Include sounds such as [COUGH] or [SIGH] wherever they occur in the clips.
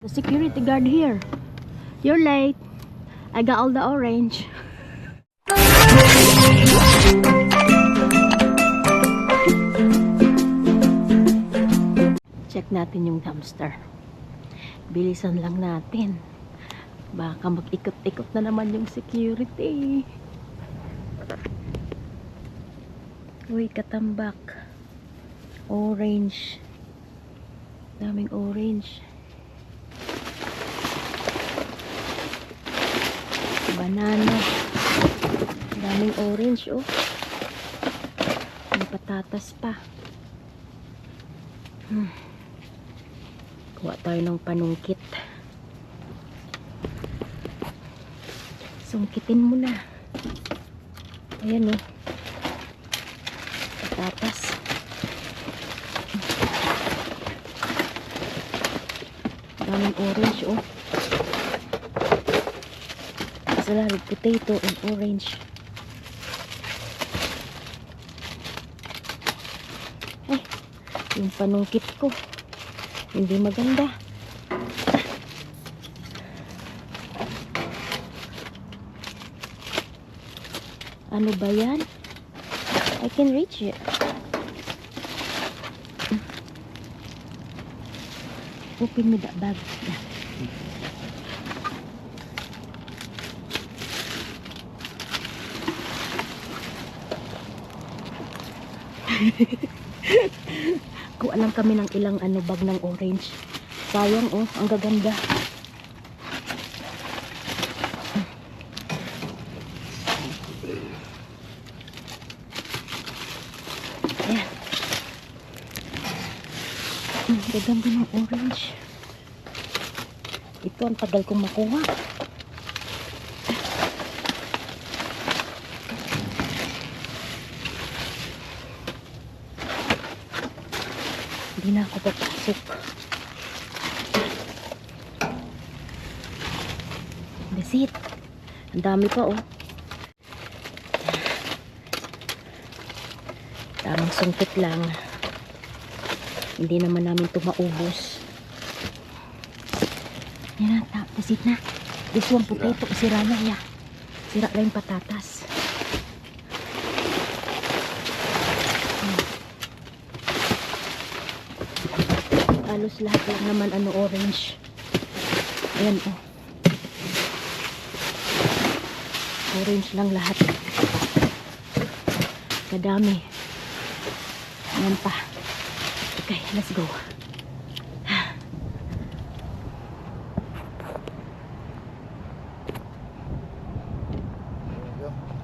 The security guard here. You're late. I got all the orange. Check natin yung dumpster. Bilisan lang natin. Baka mag-ikot-ikot na naman yung security. Uy, katambak. Orange. Daming orange. Banana. Daming orange, oh. May patatas pa. Hmm. Kuha tayo ng panungkit. Sungkitin mo na. Ayan, oh. Patatas. Daming orange, oh. Salad, potato, and orange. Ay, yung panungkit ko. Hindi maganda. Ano ba yan? I can reach it. Open me that bag. Yeah. [LAUGHS] Kuha lang kami ng ilang ano bag ng orange. Sayang oh, ang gaganda. Ayan. Ang gaganda ng orange. Ito ang tagal kong makuha. Hindi na ako papasok. That's it. Ang dami pa oh. Tamang sungkit lang. Hindi naman namin ito maubos. Yan na, tapos it na. This one potato, sira na ya. Sira na yung patatas. Halos lahat lang naman ano orange. Ayan oh. Orange lang lahat. Kadami. Ayan pa. Okay, let's go.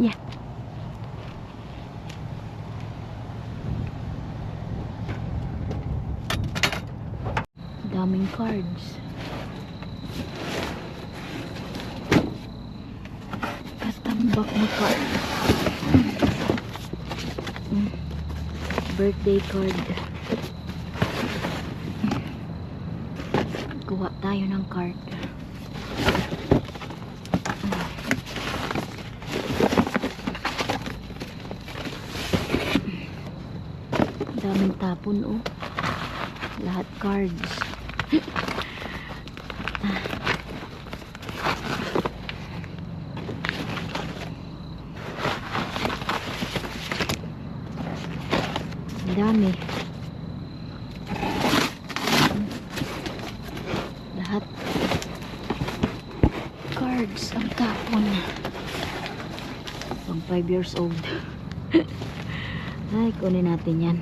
Yeah. Daming cards. Katambak na card. Birthday card. Kuha tayo ng card. Daming tapon oh. Lahat cards. Ang dami. Lahat cards ang kapon. Pang 5 years old. [LAUGHS] Ay, kunin natin yan.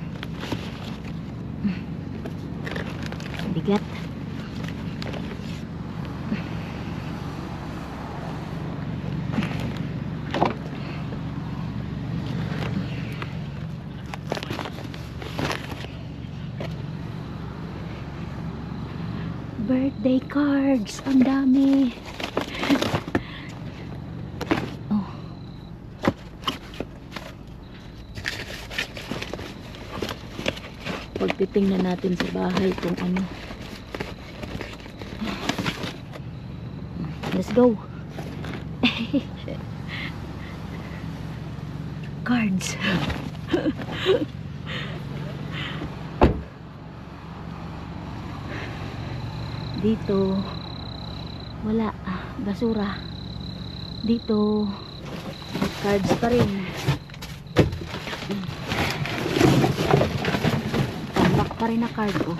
Bigat. Birthday cards. Ang dami. Pagtitingnan natin sa bahay kung ano. Let's go. [LAUGHS] Cards. [LAUGHS] Dito, wala. Basura. Dito, cards pa rin. Pa rin na card, oh.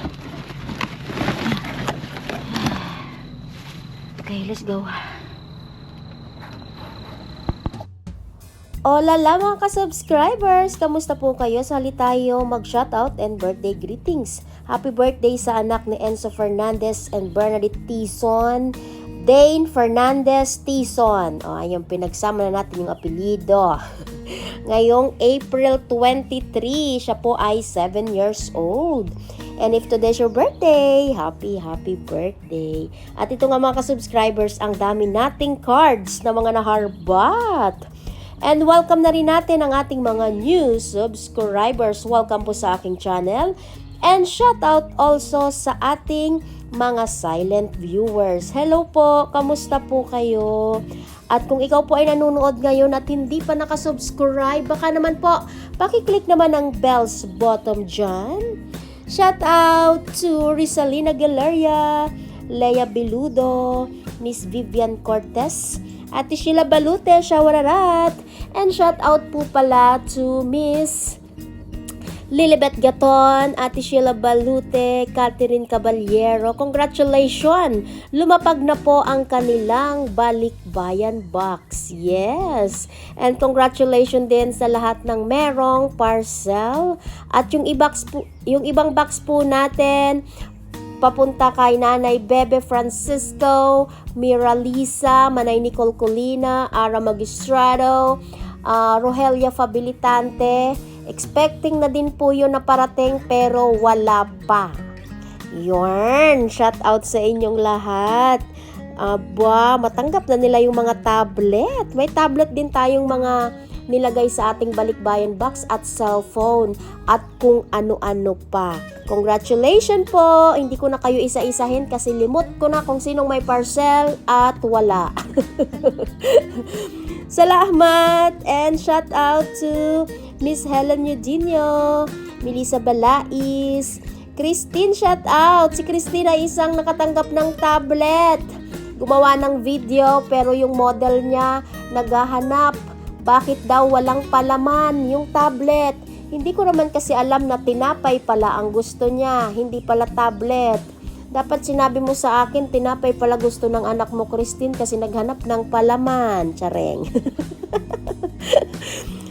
Okay, let's go. Hola la mga ka-subscribers! Kamusta po kayo? Sali tayo mag-shoutout and birthday greetings. Happy birthday sa anak ni Enzo Fernandez and Bernadette Tison. Dane Fernandez Tison. O, ayun, pinagsama na natin yung apelido. [LAUGHS] Ngayong April 23, siya po ay 7 years old. And if today's your birthday, happy, happy birthday. At ito nga mga ka-subscribers, ang dami nating cards na mga naharbat. And welcome na rin natin ang ating mga new subscribers. Welcome po sa aking channel. And shout out also sa ating mga silent viewers. Hello po, kamusta po kayo? At kung ikaw po ay nanonood ngayon at hindi pa nakasubscribe, baka naman po, pakiclick naman ang bells bottom dyan. Shout out to Rizalina Galeria, Leia Beludo, Miss Vivian Cortez, Ate Sheila Balute, Shawararat, and shout out po pala to Miss Lilibet Gaton, Ate Sheila Balute, Catherine Caballero. Congratulations! Lumapag na po ang kanilang balikbayan box. Yes! And congratulations din sa lahat ng merong parcel. At yung, i-box po, yung ibang box po natin, papunta kay Nanay Bebe Francisco, Mira Lisa, Manay Nicole Colina, Ara Magistrado, uh, Rogelia Fabilitante. Expecting na din po yun na parating pero wala pa. Yun, shout out sa inyong lahat. Aba, matanggap na nila yung mga tablet. May tablet din tayong mga nilagay sa ating balikbayan box at cellphone at kung ano-ano pa. Congratulations po! Hindi ko na kayo isa-isahin kasi limot ko na kung sinong may parcel at wala. [LAUGHS] Salamat and shout out to Miss Helen Eugenio, Melissa Balais, Christine shout out. Si Christine ay isang nakatanggap ng tablet. Gumawa ng video pero yung model niya naghahanap bakit daw walang palaman yung tablet? Hindi ko naman kasi alam na tinapay pala ang gusto niya, hindi pala tablet. Dapat sinabi mo sa akin, tinapay pala gusto ng anak mo, Christine, kasi naghanap ng palaman. Chareng. [LAUGHS]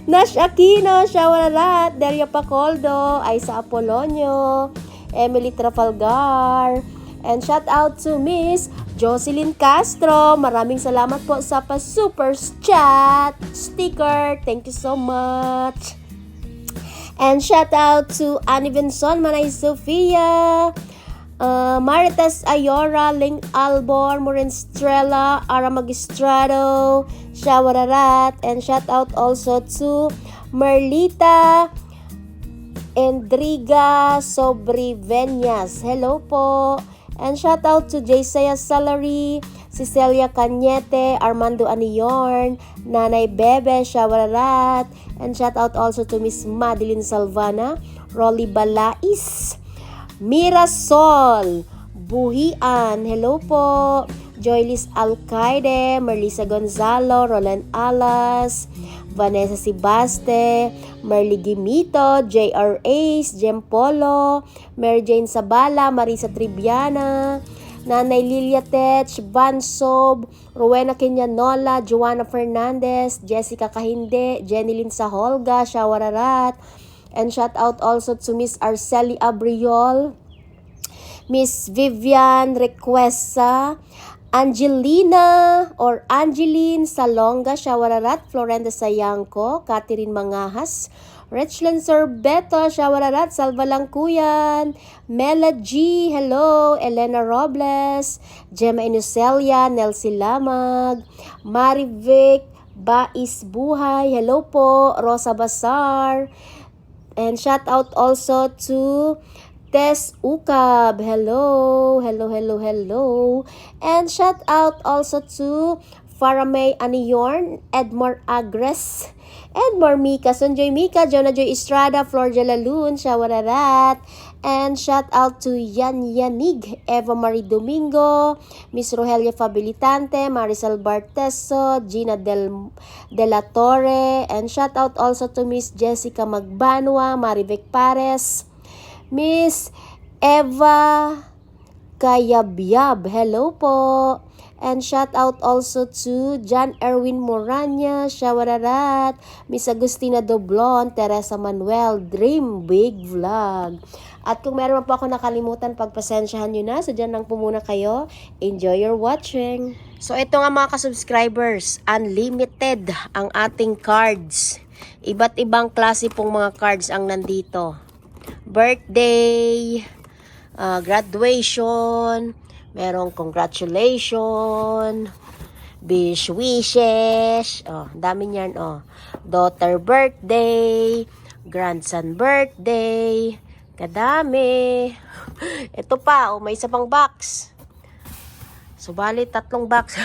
Nash Aquino, Shawararat, Delia Pacoldo, Aisa Apolonio, Emily Trafalgar, and shout out to Miss Jocelyn Castro. Maraming salamat po sa pa-super chat sticker. Thank you so much. And shout out to Annie Vinson, Manay Sofia, uh, Maritas Ayora, Ling Albor, Morin Strella, Ara Magistrado, Shawararat, and shout out also to Merlita Endriga Sobriveñas. Hello po. And shout out to Jaysaya Salary, Cecilia Cañete, Armando Aniyorn, Nanay Bebe Shawararat, and shout out also to Miss Madeline Salvana, Rolly Balais, Mirasol, Buhian, hello po, Joylis Alcaide, Merlisa Gonzalo, Roland Alas, Vanessa Sibaste, Merly Gimito, J.R. Ace, Jem Polo, Mary Jane Sabala, Marisa Triviana, Nanay Lilia Tech, Van Sob, Rowena Kenyanola, Joanna Fernandez, Jessica Kahinde, Jenilyn Saholga, Shawararat, and shout out also to Miss Arceli Abriol, Miss Vivian Requesa, Angelina or Angeline Salonga Shawararat, Florenda Sayangko, Catherine Mangahas, Richland Sorbeto, Shawararat, Salva Langkuyan, Mela G, hello, Elena Robles, Gemma Inucelia, Nelsie Lamag, Marivic, Bais Buhay, hello po, Rosa Basar, and shout out also to Tess Ukab. Hello, hello, hello, hello. And shout out also to Faramay Aniyorn, Edmore Agres, Edmore Mika, Sunjoy Mika, Jonah Joy Estrada, Flor Jalalun, Shawararat, And shout out to Yan Yanig, Eva Marie Domingo, Miss Rogelia Fabilitante, Marisol Barteso, Gina Del, De La Torre, and shout out also to Miss Jessica Magbanwa, Marivic Pares, Miss Eva Kayabyab. Hello po. And shout out also to John Erwin Moranya, Shawararat, Miss Agustina Doblon, Teresa Manuel, Dream Big Vlog. At kung meron pa ako nakalimutan, pagpasensyahan nyo na. So, dyan lang po muna kayo. Enjoy your watching. So, ito nga mga ka-subscribers. Unlimited ang ating cards. Iba't ibang klase pong mga cards ang nandito. Birthday, uh, graduation, merong congratulation, wish wishes, oh, dami niyan, oh. Daughter birthday, grandson birthday, kadami. Ito pa, oh, may isa pang box. Subalit, tatlong box.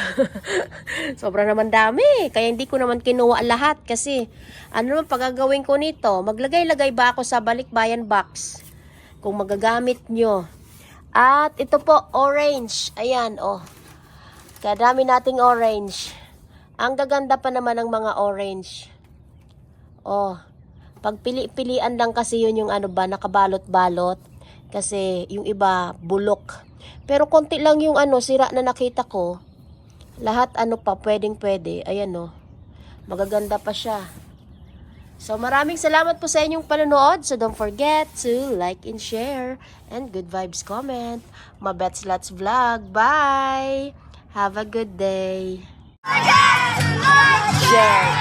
[LAUGHS] Sobra naman dami. Kaya hindi ko naman kinuha lahat kasi ano naman pagagawin ko nito? Maglagay-lagay ba ako sa balikbayan box? Kung magagamit nyo. At ito po, orange. Ayan, oh. Kadami nating orange. Ang gaganda pa naman ng mga orange. Oh. Pagpili-pilian lang kasi yun yung ano ba, nakabalot-balot. Kasi yung iba, bulok. Pero konti lang yung ano, sira na nakita ko. Lahat ano pa, pwedeng pwede. Ayan oh. Magaganda pa siya. So maraming salamat po sa inyong panonood. So don't forget to like and share. And good vibes comment. Mabets Lots Vlog. Bye! Have a good day. Share.